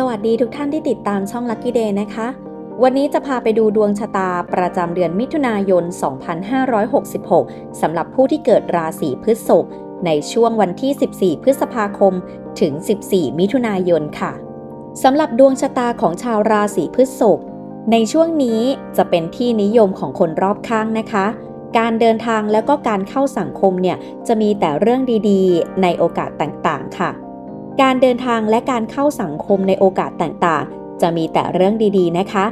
สวัสดีทุกท่านที่ติดตามช่อง Lucky Day นะคะ วันนี้จะพาไปดูดวงชะตาประจำเดือนมิถุนายน 2566 สำหรับผู้ที่เกิดราศีพฤษภในช่วงวันที่ 14 พฤษภาคม ถึง 14 มิถุนายนค่ะ สำหรับดวงชะตาของชาวราศีพฤษภในช่วงนี้จะเป็นที่นิยมของคนรอบข้างนะคะ การเดินทางแล้วก็การเข้าสังคมเนี่ยจะมีแต่เรื่องดีๆ ในโอกาสต่างๆ ค่ะ การเดินทางและการเข้าสังคมในโอกาสต่างๆ จะมีแต่เรื่องดีๆนะคะ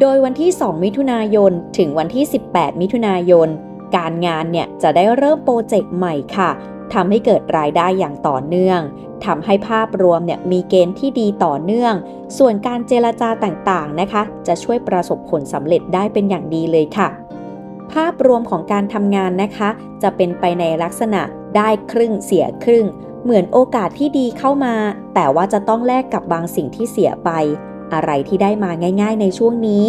โดยวันที่ 2 มิถุนายน ถึงวันที่ 18 มิถุนายน การงานเนี่ยจะได้เริ่มโปรเจกต์ใหม่ค่ะทำให้เกิดรายได้อย่างต่อเนื่องทำให้ภาพรวมเนี่ยมีเกณฑ์ที่ดีต่อเนื่อง ส่วนการเจรจาต่างๆนะคะ จะช่วยประสบผลสำเร็จได้เป็นอย่างดีเลยค่ะ ภาพรวมของการทำงานนะคะ จะเป็นไปในลักษณะได้ครึ่งเสียครึ่ง เหมือนโอกาสที่ดีเข้ามา แต่ว่าจะต้องแลกกับบางสิ่งที่เสียไป อะไรที่ได้มาง่าย ๆ ในช่วงนี้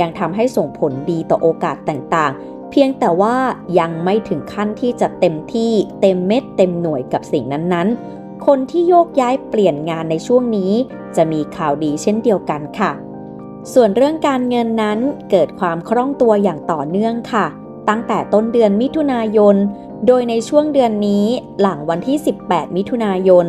ยังทำให้ส่งผลดีต่อโอกาสต่างๆ เพียงแต่ว่ายังไม่ถึงขั้นที่จะเต็มที่เต็มเม็ดเต็มหน่วยกับสิ่งนั้นๆ คนที่โยกย้ายเปลี่ยนงานในช่วงนี้ จะมีข่าวดีเช่นเดียวกันค่ะ ส่วนเรื่องการเงินนั้นเกิดความคล่องตัวอย่างต่อเนื่องค่ะ ตั้งแต่ต้นเดือนมิถุนายน โดยในช่วงเดือนนี้หลังวันที่ 18 มิถุนายน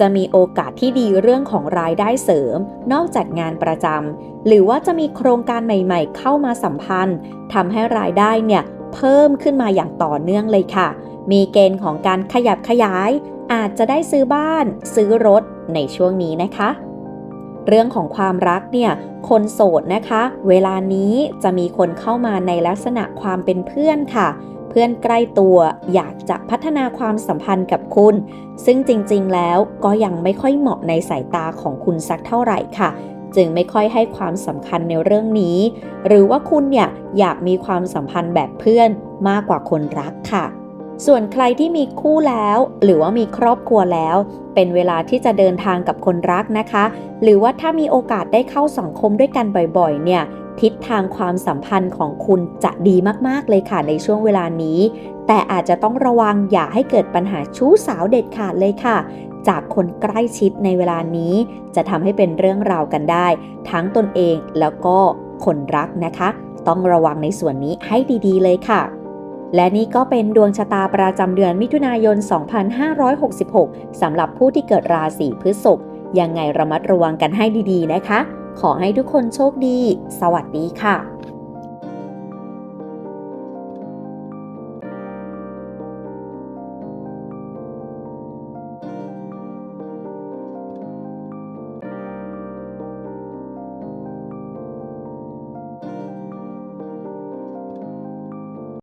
จะมีโอกาสที่ดีเรื่องของรายได้เสริม นอกจากงานประจำหรือว่าจะมีโครงการใหม่ๆ เข้ามาสัมพันธ์ทำให้รายได้เนี่ยเพิ่มขึ้นมาอย่างต่อเนื่องเลยค่ะ มีเกณฑ์ของการขยับขยาย อาจจะได้ซื้อบ้าน ซื้อรถในช่วงนี้นะคะ เรื่องของความรักเนี่ยคนโสดนะคะ เวลานี้จะมีคนเข้ามาในลักษณะความเป็นเพื่อนค่ะ เพื่อนใกล้ตัวอยากจะพัฒนาความสัมพันธ์กับคุณ ซึ่งจริงๆแล้วก็ยังไม่ค่อยเหมาะในสายตาของคุณสักเท่าไหร่ค่ะ จึงไม่ค่อยให้ความสำคัญในเรื่องนี้ หรือว่าคุณเนี่ยอยากมีความสัมพันธ์แบบเพื่อนมากกว่าคนรักค่ะ ส่วนใครที่มีคู่แล้ว หรือว่ามีครอบครัวแล้ว เป็นเวลาที่จะเดินทางกับคนรักนะคะ หรือว่าถ้ามีโอกาสได้เข้าสังคมด้วยกันบ่อยๆ เนี่ยทิศทางความสัมพันธ์ของคุณจะดีมากๆเลยค่ะในช่วงเวลานี้ แต่อาจจะต้องระวังอย่าให้เกิดปัญหาชู้สาวเด็ดขาดเลยค่ะ จากคนใกล้ชิดในเวลานี้ จะทำให้เป็นเรื่องราวกันได้ ทั้งตนเองแล้วก็คนรักนะคะ ต้องระวังในส่วนนี้ให้ดีๆ เลยค่ะ และนี่ก็เป็นดวงชะตาประจำเดือนมิถุนายน 2566 สำหรับผู้ที่เกิดราศีพฤษภยังไงระมัดระวังกันให้ดีๆนะคะ ขอให้ทุกคนโชคดี สวัสดีค่ะ